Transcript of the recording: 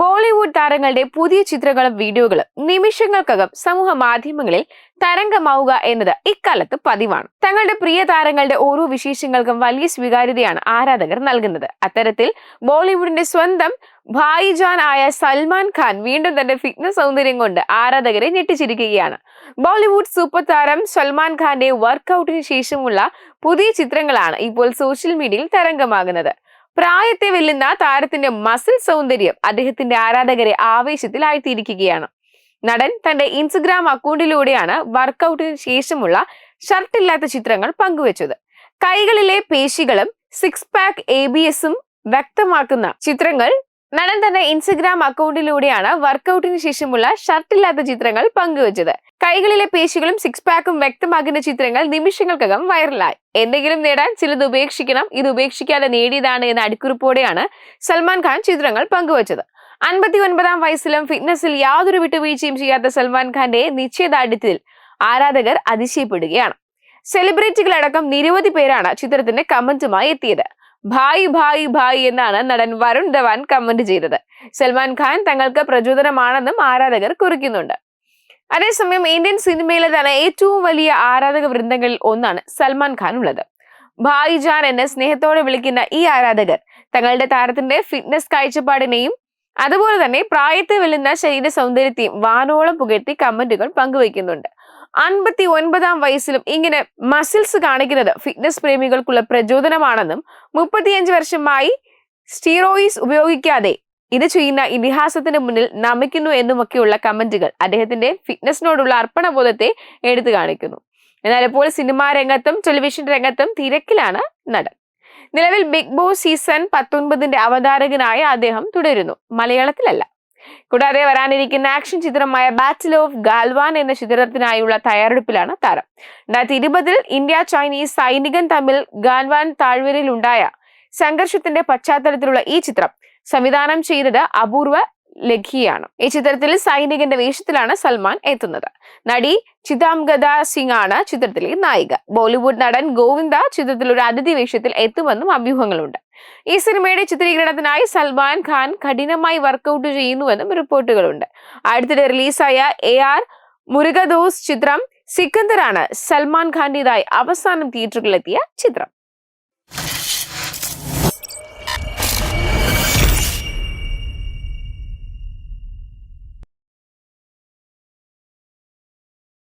ബോളിവുഡ് താരങ്ങളുടെ പുതിയ ചിത്രങ്ങളും വീഡിയോകളും നിമിഷങ്ങൾക്കകം സമൂഹ മാധ്യമങ്ങളിൽ തരംഗമാവുക എന്നത് ഇക്കാലത്ത് പതിവാണ്. തങ്ങളുടെ പ്രിയ താരങ്ങളുടെ ഓരോ വിശേഷങ്ങൾക്കും വലിയ സ്വീകാര്യതയാണ് ആരാധകർ നൽകുന്നത്. അത്തരത്തിൽ ബോളിവുഡിന്റെ സ്വന്തം ഭായിജാൻ ആയ സൽമാൻ ഖാൻ വീണ്ടും തന്റെ ഫിറ്റ്നസ് സൗന്ദര്യം കൊണ്ട് ആരാധകരെ ഞെട്ടിച്ചിരിക്കുകയാണ്. ബോളിവുഡ് സൂപ്പർ താരം സൽമാൻ ഖാന്റെ വർക്കൗട്ടിന് ശേഷമുള്ള പുതിയ ചിത്രങ്ങളാണ് ഇപ്പോൾ സോഷ്യൽ മീഡിയയിൽ തരംഗമാകുന്നത്. പ്രായത്തെ വെല്ലുന്ന താരത്തിന്റെ മസിൽ സൗന്ദര്യം അദ്ദേഹത്തിന്റെ ആരാധകരെ ആവേശത്തിലാഴ്ത്തിയിരിക്കുകയാണ്. നടൻ തന്റെ ഇൻസ്റ്റഗ്രാം അക്കൗണ്ടിലൂടെയാണ് വർക്കൗട്ടിന് ശേഷമുള്ള ഷർട്ടില്ലാത്ത ചിത്രങ്ങൾ പങ്കുവച്ചത്. കൈകളിലെ പേശികളും സിക്സ് പാക്ക് എ ബി എസും വ്യക്തമാക്കുന്ന ചിത്രങ്ങൾ നടൻ തന്റെ ഇൻസ്റ്റഗ്രാം അക്കൗണ്ടിലൂടെയാണ് വർക്കൗട്ടിന് ശേഷമുള്ള ഷർട്ടില്ലാത്ത ചിത്രങ്ങൾ പങ്കുവച്ചത്. കൈകളിലെ പേശികളും സിക്സ് പാക്കും വ്യക്തമാക്കുന്ന ചിത്രങ്ങൾ നിമിഷങ്ങൾക്കകം വൈറലായി എന്തെങ്കിലും നേടാൻ ചിലത് ഉപേക്ഷിക്കണം ഇത് ഉപേക്ഷിക്കാതെ നേടിയതാണ് എന്ന അടിക്കുറിപ്പോടെയാണ് സൽമാൻ ഖാൻ ചിത്രങ്ങൾ പങ്കുവച്ചത്. അൻപത്തി ഒൻപതാം വയസ്സിലും ഫിറ്റ്നസിൽ യാതൊരു വിട്ടുവീഴ്ചയും ചെയ്യാത്ത സൽമാൻ ഖാന്റെ നിശ്ചയദാർഢ്യത്തിൽ ആരാധകർ അതിശയപ്പെടുകയാണ്. സെലിബ്രിറ്റികളടക്കം നിരവധി പേരാണ് ചിത്രത്തിന്റെ കമന്റുമായി എത്തിയത്. ഭായ് ഭായ് ഭായ് എന്നാണ് നടൻ വരുൺ ധവാൻ കമന്റ് ചെയ്തത്. സൽമാൻ ഖാൻ തങ്ങൾക്ക് പ്രചോദനമാണെന്നും ആരാധകർ കുറിക്കുന്നുണ്ട്. അതേസമയം ഇന്ത്യൻ സിനിമയിലെ തന്നെ ഏറ്റവും വലിയ ആരാധക വൃന്ദങ്ങളിൽ ഒന്നാണ് സൽമാൻ ഖാൻ ഉള്ളത്. ഭായ് ജാൻ എന്നെ സ്നേഹത്തോടെ വിളിക്കുന്ന ഈ ആരാധകർ തങ്ങളുടെ താരത്തിന്റെ ഫിറ്റ്നസ് കാഴ്ചപ്പാടിനെയും അതുപോലെ തന്നെ പ്രായത്തെ വെല്ലുന്ന ശരീര സൗന്ദര്യത്തെയും വാനോളം പുകഴ്ത്തി കമന്റുകൾ പങ്കുവയ്ക്കുന്നുണ്ട്. അൻപത്തി ഒൻപതാം വയസ്സിലും ഇങ്ങനെ മസിൽസ് കാണിക്കുന്നത് ഫിറ്റ്നസ് പ്രേമികൾക്കുള്ള പ്രചോദനമാണെന്നും മുപ്പത്തിയഞ്ച് വർഷമായി സ്റ്റീറോയിസ് ഉപയോഗിക്കാതെ ഇത് ചെയ്യുന്ന ഇതിഹാസത്തിന് മുന്നിൽ നമിക്കുന്നു എന്നുമൊക്കെയുള്ള കമന്റുകൾ അദ്ദേഹത്തിന്റെ ഫിറ്റ്നസിനോടുള്ള അർപ്പണബോധത്തെ എടുത്തു കാണിക്കുന്നു. എന്നാൽ ഇപ്പോൾ സിനിമാ രംഗത്തും ടെലിവിഷൻ രംഗത്തും തിരക്കിലാണ് നടൻ. നിലവിൽ ബിഗ് ബോസ് സീസൺ പത്തൊൻപതിന്റെ അവതാരകനായ അദ്ദേഹം തുടരുന്നു. മലയാളത്തിലല്ല. കൂടാതെ വരാനിരിക്കുന്ന ആക്ഷൻ ചിത്രമായ ബാറ്റിൽ ഓഫ് ഗാൽവാൻ എന്ന ചിത്രത്തിനായുള്ള തയ്യാറെടുപ്പിലാണ് താരം. രണ്ടായിരത്തി ഇരുപതിൽ ഇന്ത്യ ചൈനീസ് സൈനികൻ തമ്മിൽ ഗാൽവാൻ താഴ്വരയിൽ ഉണ്ടായ സംഘർഷത്തിന്റെ പശ്ചാത്തലത്തിലുള്ള ഈ ചിത്രം സംവിധാനം ചെയ്തത് അപൂർവ ലഖിയാണ്. ഈ ചിത്രത്തിൽ സൈനികന്റെ വേഷത്തിലാണ് സൽമാൻ എത്തുന്നത്. നടി ചിതാംഗത സിംഗ് ആണ് ചിത്രത്തിലെ നായിക. ബോളിവുഡ് നടൻ ഗോവിന്ദ ചിത്രത്തിൽ ഒരു അതിഥി വേഷത്തിൽ എത്തുമെന്നും അഭ്യൂഹങ്ങളുണ്ട്. ഈ സിനിമയുടെ ചിത്രീകരണത്തിനായി സൽമാൻ ഖാൻ കഠിനമായി വർക്കൗട്ട് ചെയ്യുന്നുവെന്നും റിപ്പോർട്ടുകളുണ്ട്. അടുത്തിടെ റിലീസായ എ ആർ മുരുകദോസ് ചിത്രം സിക്കന്ദറാണ് സൽമാൻ ഖാന്റേതായി അവസാനം തിയേറ്ററുകളിലെത്തിയ ചിത്രം.